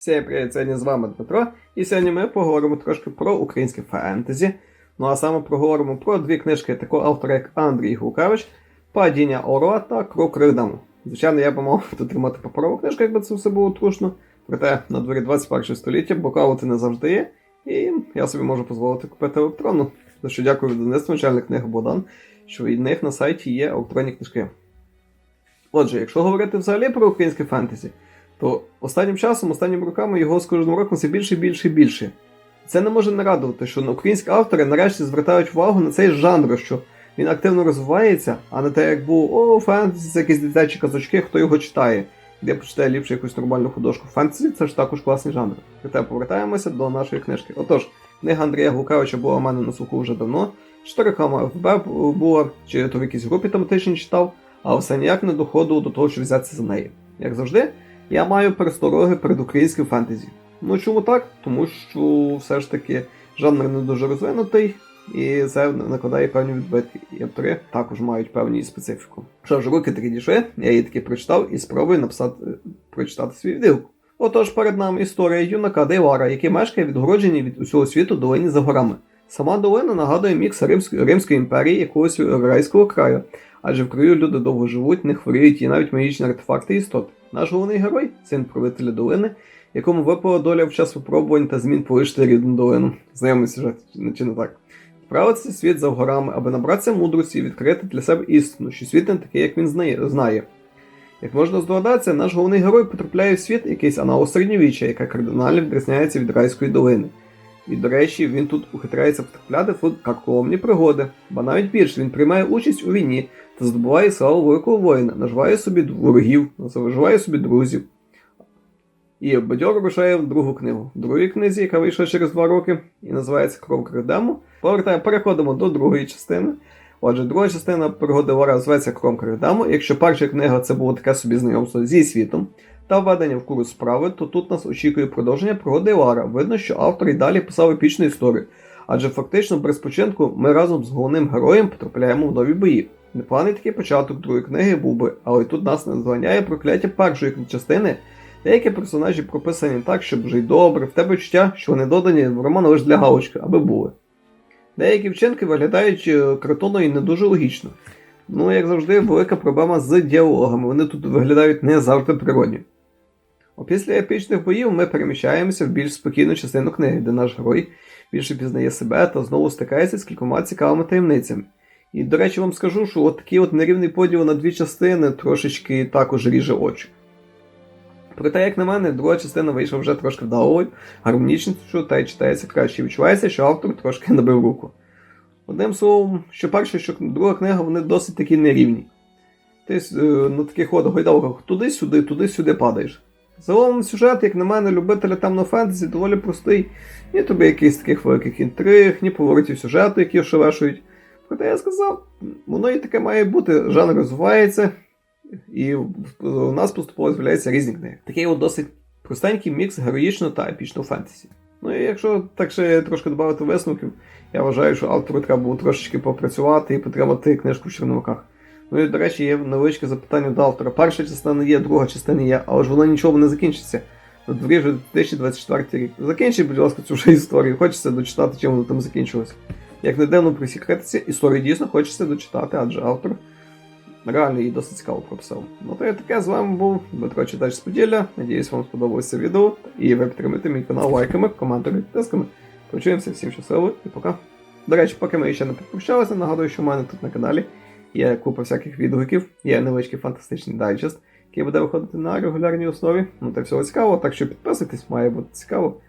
Всім привіт, сьогодні з вами Дмитро, і сьогодні ми поговоримо трошки про українське фентезі. Ну а саме проговоримо про дві книжки такого автора, як Андрій Гукавич, Падіння Орла та Крок Ридаму. Звичайно, я би мав тут тримати паперову книжку, якби це все було трушно. Проте на дворі 21 століття бокалити не завжди є, і я собі можу дозволити купити електронну. За що дякую видавництву начальник книги Богдан, що від них на сайті є електронні книжки. Отже, якщо говорити взагалі про українське фентезі, то останнім часом, останніми роками його з кожним роком все більше і більше і більше. Це не може не радувати, що українські автори нарешті звертають увагу на цей жанр, що він активно розвивається, а не те, як був о, фентезі, це якісь дитячі казочки, хто його читає. Де почитає ліпше якусь нормальну художку. Фентезі це ж також класний жанр. Проте повертаємося до нашої книжки. Отож, книга Андрія Гукавича була у мене на слуху вже давно. Чотири хама ФБ була, чи то в якійсь групі тематичній читав, а все ніяк не доходило до того, щоб взятися за неї. Як завжди, я маю перестороги перед українським фентезі. Ну чому так? Тому що все ж таки жанр не дуже розвинутий, і це накладає певні відбитки. І автори також мають певні специфіку. Що ж, руки таки дійшли, я її таки прочитав і спробую написати, прочитати свій відділку. Отож, перед нами історія юнака Дейвара, який мешкає відгороджений від усього світу долині за горами. Сама долина нагадує мікс Римської, Римської імперії якогось райського краю, адже в краю люди довго живуть, не хворіють і навіть магічні артефакти істоти. Наш головний герой, син правителя долини, якому випала доля в час випробувань та змін полишити рідну долину. Знайомий сюжет, чи не так. Відправитися світ за горами, аби набратися мудрості і відкрити для себе істину, що світ не такий, як він знає. Як можна здогадатися, наш головний герой потрапляє в світ якийсь аналог середньовіччя, яка кардинально відрізняється від райської долини. І, до речі, він тут ухитряється потрапляти в карколомні пригоди, ба навіть більше він приймає участь у війні та здобуває славу великого воїна, наживає собі ворогів, заважає собі друзів. І бадьор рушає в другу книгу. В другій книзі, яка вийшла через два роки і називається Кров Кредему, повертаємо, переходимо до другої частини. Отже, друга частина пригоди Вора зветься Кром Кредему. Якщо перша книга це було таке собі знайомство зі світом та введення в курс справи, то тут нас очікує продовження пригоди Лара. Видно, що автор і далі писав епічну історію. Адже фактично без початку ми разом з головним героєм потрапляємо в нові бої. Непоганий такий початок другої книги був би, але тут нас не званяє прокляття першої частини. Деякі персонажі прописані так, щоб вже й добре, в тебе відчуття, що вони додані в роман лише для галочки, аби були. Деякі вчинки виглядають е, картонно і не дуже логічно. Ну, як завжди, велика проблема з діалогами, вони тут виглядають не завжди природні. Опісля епічних боїв ми переміщаємося в більш спокійну частину книги, де наш герой більше пізнає себе та знову стикається з кількома цікавими таємницями. І, до речі, вам скажу, що от такий от нерівний поділ на дві частини трошечки також ріже очі. Проте, як на мене, друга частина вийшла вже трошки вдалою, гармонічнішою та й читається краще. Відчувається, що автор трошки набив руку. Одним словом, що перша, що друга книга, вони досить такі нерівні. Ти на таких от гойдалках туди-сюди, туди-сюди падаєш. Загалом сюжет, як на мене, любителя темного фентезі доволі простий. Ні тобі якихось таких великих інтриг, ні поворотів сюжету, які ошелешують. Проте я сказав, воно і таке має бути, жанр розвивається, і у нас поступово з'являються різні книги. Такий от досить простенький мікс героїчного та епічного фентезі. Ну і якщо так ще трошки додати висновків, я вважаю, що автору треба було трошечки попрацювати і потримати книжку в черновиках. Ну і, до речі, є невеличке запитання до автора. Перша частина є, друга частина є, але ж воно нічого не закінчиться. На вже 2024 рік. Закінчіть, будь ласка, цю вже історію. Хочеться дочитати, чим воно там закінчилося. Як не дивно присікретися, історію дійсно хочеться дочитати, адже автор реально її досить цікаво прописав. Ну то я таке з вами був Дмитро Читач з Поділля. Надіюсь, вам сподобалося відео. І ви підтримуєте мій канал лайками, коментами, підписками. Почуємося, всім щасливо і пока. До речі, поки ми ще не підпущалися, нагадую, що в мене тут на каналі є купа всяких відгуків, є невеличкий фантастичний дайджест, який буде виходити на регулярній основі. Ну та всього цікаво, так що підписуйтесь, має бути цікаво.